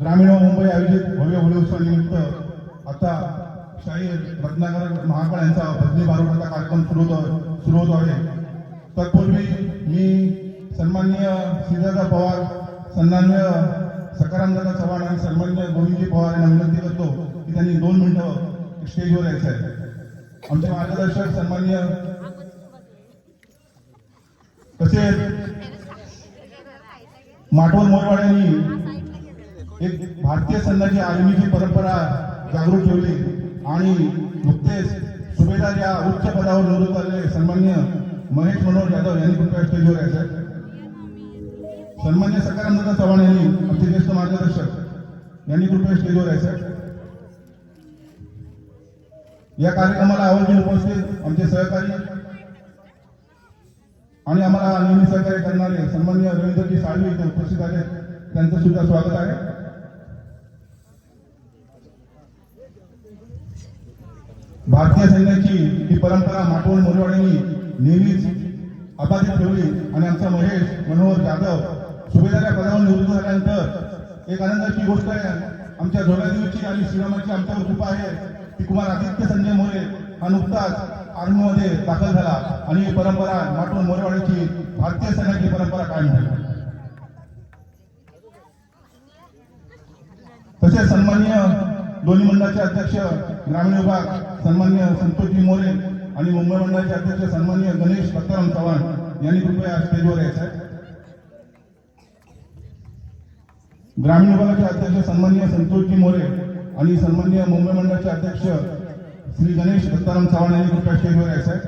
ग्रामीण व मुंबई आयोजित भव्य होळी उत्सवानिमित्त आता शाहीर रत्नाकर महाकाळ यांचा भजनी बारोटाचा कार्यक्रम सुरू होतो सुरू होतो आहे. तत्पूर्वी मी सन्माननीय श्रीदादा पवार सन्मान्य सकारामदादा चव्हाण आणि सन्मान्य गोविंदजी पवार यांना विनंती करतो की त्यांनी दोन मिनिटं स्टेजवर यायचं आहे. आमचे मार्गदर्शक सन्मान्य तसेच माठवल मोरवाड्यांनी एक भारतीय संघाची आर्मीची परंपरा जागृत ठेवली आणि नुकतेच सुभेदार या उच्च पदावर निवडून आलेले सन्मान्य महेश मनोहर यादव यांनी कृपया स्टेजवर यायचं आहे. सन्मान्य सकारामदादा चव्हाण यांनी आमचे ज्येष्ठ मार्गदर्शक यांनी कृपया स्टेजवर यायचं आहे. या कार्यक्रमाला आवर्जून उपस्थित आमचे सहकारी आणि आम्हाला नेहमी सहकार्य करणारे सन्मान्य रवींद्रजी साळवी इथे उपस्थित आले त्यांचं सुद्धा स्वागत आहे भारतीय सैन्याची ही परंपरा माटोळ मोरवाड्यांनी नेहमीच अबाधित ठेवली आणि आमचा महेश मनोहर जाधव सुभेदार पदावर निवृत्त झाल्यानंतर एक आनंदाची गोष्ट आहे आमच्या झोलादेवीची आणि श्रीरामाची आमच्यावर कृपा आहे की कुमार आदित्य संजय मोरे हा नुकताच आर्मीमध्ये दाखल झाला आणि ही परंपरा माटोळ मोरेवाड्याची भारतीय सैन्याची परंपरा कायम झाली तसेच सन्माननीय दोन्ही मंडळाचे अध्यक्ष ग्रामीण विभाग सन्मान्य संतोषजी मोरे आणि मुंबई मंडळाचे अध्यक्ष सन्मान्य गणेश भक्ताराम चव्हाण यांनी कृपया स्टेजवर यायचं आहे. ग्रामीण विभागाचे अध्यक्ष सन्मान्य संतोषजी मोरे आणि सन्मान्य मुंबई मंडळाचे अध्यक्ष श्री गणेश दत्ताराम चव्हाण यांनी कृपया स्टेजवर यायचं आहे.